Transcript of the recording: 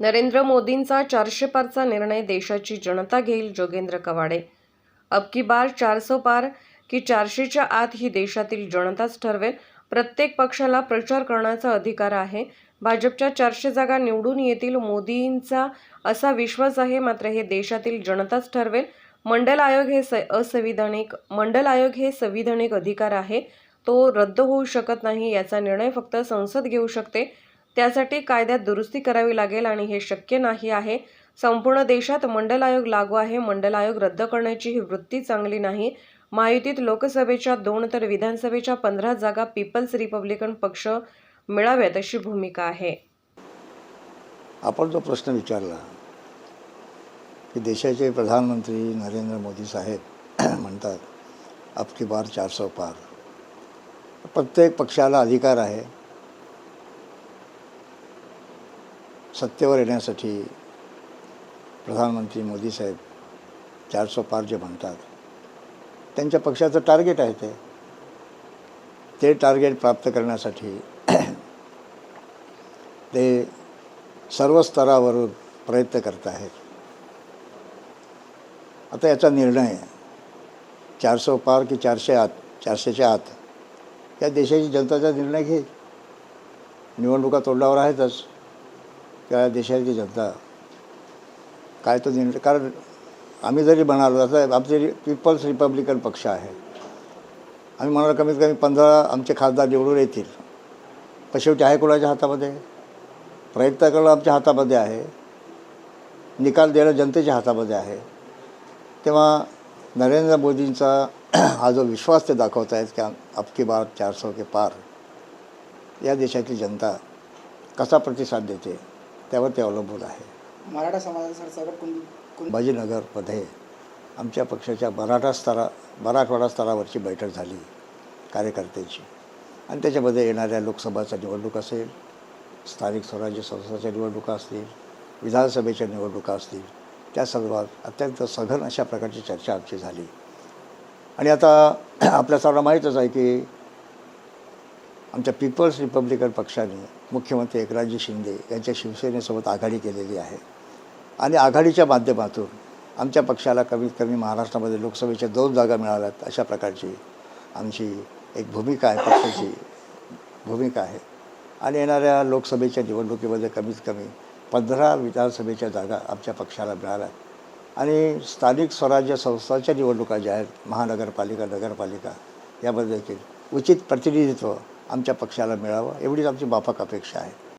नरेंद्र मोदींचा चारशे पारचा निर्णय देशाची जनता घेईल जोगेंद्र कवाडे. अब की बार चारसो पार की चारशेच्या आत ही देशातील जनताच ठरवेल. प्रत्येक पक्षाला प्रचार करण्याचा अधिकार आहे. भाजपच्या चारशे जागा निवडून येतील मोदींचा असा विश्वास आहे मात्र हे देशातील जनताच ठरवेल. मंडल आयोग हे स असंविधानिक मंडल आयोग हे संविधानिक अधिकार आहे. तो रद्द होऊ शकत नाही याचा निर्णय फक्त संसद घेऊ शकते. त्यासाठी कायद्यात दुरुस्ती करावी लागेल आणि हे शक्य नाही आहे. संपूर्ण देशात मंडल आयोग लागू आहे. मंडल आयोग रद्द करण्याची ही वृत्ती चांगली नाही. महायुतीत लोकसभेच्या दोन तर विधानसभेच्या पंधरा जागा पीपल्स रिपब्लिकन पक्ष मिळाव्यात अशी भूमिका आहे. आपण जो प्रश्न विचारला की देशाचे प्रधानमंत्री नरेंद्र मोदी साहेब म्हणतात अब की बार चारसो पार. प्रत्येक पक्षाला अधिकार आहे. सत्तेवर येण्यासाठी प्रधानमंत्री मोदी साहेब चारसो पार जे म्हणतात. त्यांच्या पक्षाचं टार्गेट आहे ते. ते टार्गेट प्राप्त करण्यासाठी ते सर्व स्तरावरून प्रयत्न करत आहेत. आता याचा निर्णय चारसो पार की चारशे आत चारशेच्या आत या देशाची जनताचा निर्णय घेईल. निवडणुका तोंडावर आहेतच. त्या देशाची जनता काय तो निर्णय कारण आम्ही जरी म्हणालो आता आमचे पीपल्स रिपब्लिकन पक्ष आहे. आम्ही म्हणालो कमीत कमी पंधरा आमचे खासदार निवडून येतील. पण शेवटी आहे कोणाच्या हातामध्ये? प्रयत्न करणं आमच्या हातामध्ये आहे. निकाल देणं जनतेच्या हातामध्ये आहे. तेव्हा नरेंद्र मोदींचा हा जो विश्वास ते दाखवत आहेत की अबकी बार चार सौ के पार या देशातली जनता कसा प्रतिसाद देते? त्यावर ते अवलंबून आहे. मराठा समाजाचा बाजीनगरमध्ये आमच्या पक्षाच्या मराठा स्तरा मराठवाडा स्तरावरची बैठक झाली कार्यकर्त्यांची. आणि त्याच्यामध्ये येणाऱ्या लोकसभाच्या निवडणूक असेल स्थानिक स्वराज्य संस्थाच्या निवडणुका असतील विधानसभेच्या निवडणुका असतील त्या संदर्भात अत्यंत सघन अशा प्रकारची चर्चा आमची झाली. आणि आता आपल्या सर्वांना माहीतच आहे की आमच्या पीपल्स रिपब्लिकन पक्षाने मुख्यमंत्री एकनाथजी शिंदे यांच्या शिवसेनेसोबत आघाडी केलेली आहे. आणि आघाडीच्या माध्यमातून आमच्या पक्षाला कमीत कमी महाराष्ट्रामध्ये लोकसभेच्या दोन जागा मिळाव्यात अशा प्रकारची आमची एक भूमिका आहे पक्षाची भूमिका आहे. आणि येणाऱ्या लोकसभेच्या निवडणुकीमध्ये कमीत कमी पंधरा विधानसभेच्या जागा आमच्या पक्षाला मिळाल्यात आणि स्थानिक स्वराज्य संस्थांच्या निवडणुका ज्या आहेत महानगरपालिका नगरपालिका यामध्ये देखील उचित प्रतिनिधित्व आमच्या पक्षाला मिळावं एवढीच आमची माफक अपेक्षा आहे.